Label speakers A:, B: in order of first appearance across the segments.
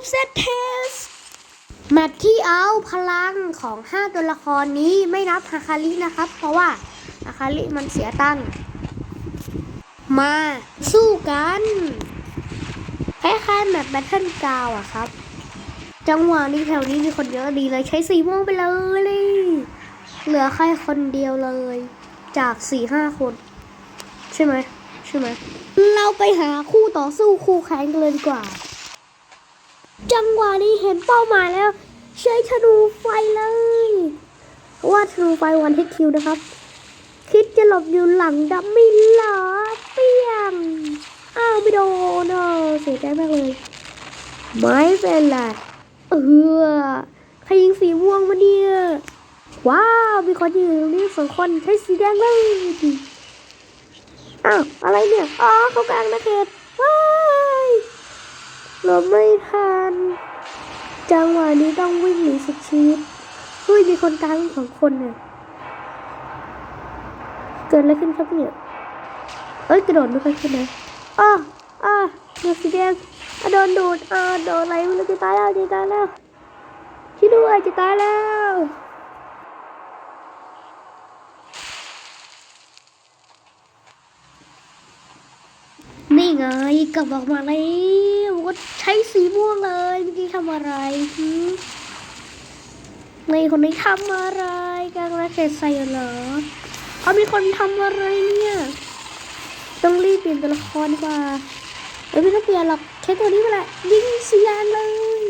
A: ปเซตเทสแมทที่เอาพลังของ 5 ตัวละครนี้ไม่นับฮาคารินะครับ เพราะว่าฮาคาริมันเสียตั้ง มาสู้กันคล้ายๆแมทแบทเทิลกาวอะครับ จังหวะนี้แถวนี้มีคนเยอะดีเลยใช้สีม่วงไปเลยเลยเหลือแค่คนเดียวเลย จากสี่ห้าคน ใช่ไหมใช่ไหมเราไปหาคู่ต่อสู้คู่แข่งกันเลยดีกว่า จังหวะนี้เห็นเป้าหมายแล้ว ใช้ธนูไฟเลยเพราะว่าธนูไฟวันฮิตคิวนะครับ คิดจะหลบอยู่หลังดัมมี่หรอเปี้ยงอ้าวไม่โดนอะเสียใจมากเลยไม่เป็นไรเออใครยิงสีม่วงมาเนี่ยว้าว มีคนยืนตรงนี้สองคนใช้สีแดงเลยอ้าวอะไรเนี่ย อ๋อเขากลางนะเขต เราไม่ทัน จังหวะนี้ต้องวิ่งหนีสุดชีวิตเฮ้ยมีคนกลางสองคนเนี่ยเกิดอะไรขึ้นครับเนี่ยเอ้ยกระโดดไม่ค่อยขึ้นนะอ้าอ้าเดือดสีแดงอโดนดูดอ่าโดนอะไรไม่รู้จะตายแล้วจะตายแล้วช่วยด้วยจะตายแล้วนี่ไงกลับออกมาแล้ว ก็ใช้สีม่วงเลยเมื่อกี้ทำอะไรหืมในคนนี้ทำอะไรกลางระเขตใส่เหรอเขามีคนทำอะไรเนี่ย ต้องรีบเปลี่ยนตัวละครดีกว่าเอ้ยไม่ต้องเปลี่ยนหรอกใช้ตัวนี้ไปแหละยิงเสียเลย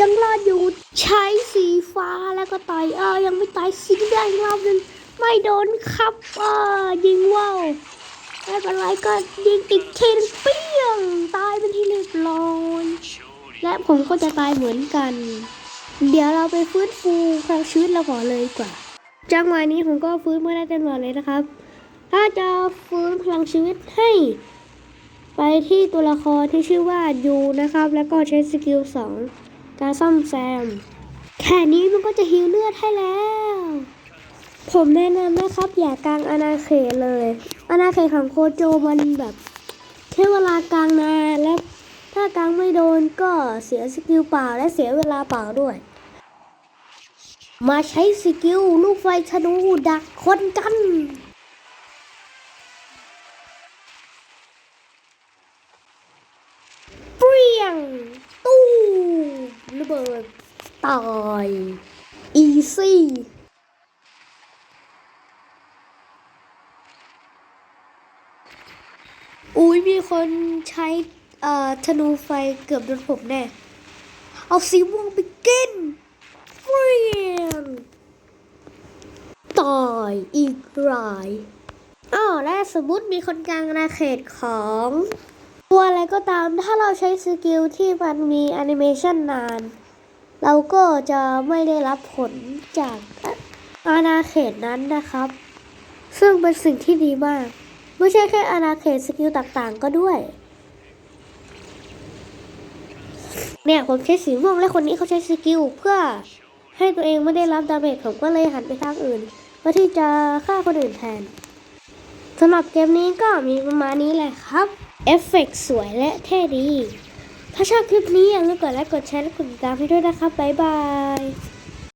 A: ยังรอดอยู่ใช้สีฟ้าแล้วก็ต่อยเออยังไม่ตายสีแดงอีกรอบนึงไม่โดนครับเออยิงว่าว ไม่เป็นไรก็ยิงอีกทีนเปี้ยง ตายเป็นที่เรียบร้อยและผมก็จะตายเหมือนกัน เดี๋ยวเราไปฟื้นฟูพลังชีวิตเราก่อนเลยกว่า จังหวะนี้ผมก็ฟื้นไม่ได้เต็มหลอดเลยนะครับ ถ้าจะฟื้นพลังชีวิตให้ ไปที่ตัวละครที่ชื่อว่ายูนะครับ แล้วก็ใช้สกิลสองการซ่อมแซม แค่นี้มันก็จะฮิวเลือดให้แล้ว ผมแนะนำนะครับ อย่ากลางอาณาเขตเลยอาณาเขตของโคโจมันแบบใช้เวลากลางนานและถ้ากลางไม่โดนก็เสียสกิลเปล่าและเสียเวลาเปล่าด้วย มาใช้สกิลลูกไฟธนูดักคนกันเปรี้ยง ตู้ระเบิดตาย อีซี่ อุ้ยมีคนใช้ธนูไฟเกือบโดนผมแน่ เอาสีม่วงไปกินเฟรียงตายอีกรายอ้าวและสมมติมีคนกลางอาณาเขตของ ตัวอะไรก็ตามถ้าเราใช้สกิลที่มันมีแอนิเมชันนาน เราก็จะไม่ได้รับผลจากอาณาเขตนั้นนะครับ ซึ่งเป็นสิ่งที่ดีมาก ไม่ใช่แค่อาณาเขตสกิลต่างๆ ก็ด้วย เนี่ยผมใช้สีม่วงและคนนี้เขาใช้สกิลเพื่อให้ตัวเองไม่ได้รับดาเมจผมก็เลยหันไปทางอื่นเพื่อที่จะฆ่าคนอื่นแทนสำหรับเกมนี้ก็มีประมาณนี้แหละครับ เอฟเฟกต์สวยและเท่ดี ถ้าชอบคลิปนี้อย่าลืมกดไลค์กดแชร์และกดติดตามให้ด้วยนะครับ บ๊ายบาย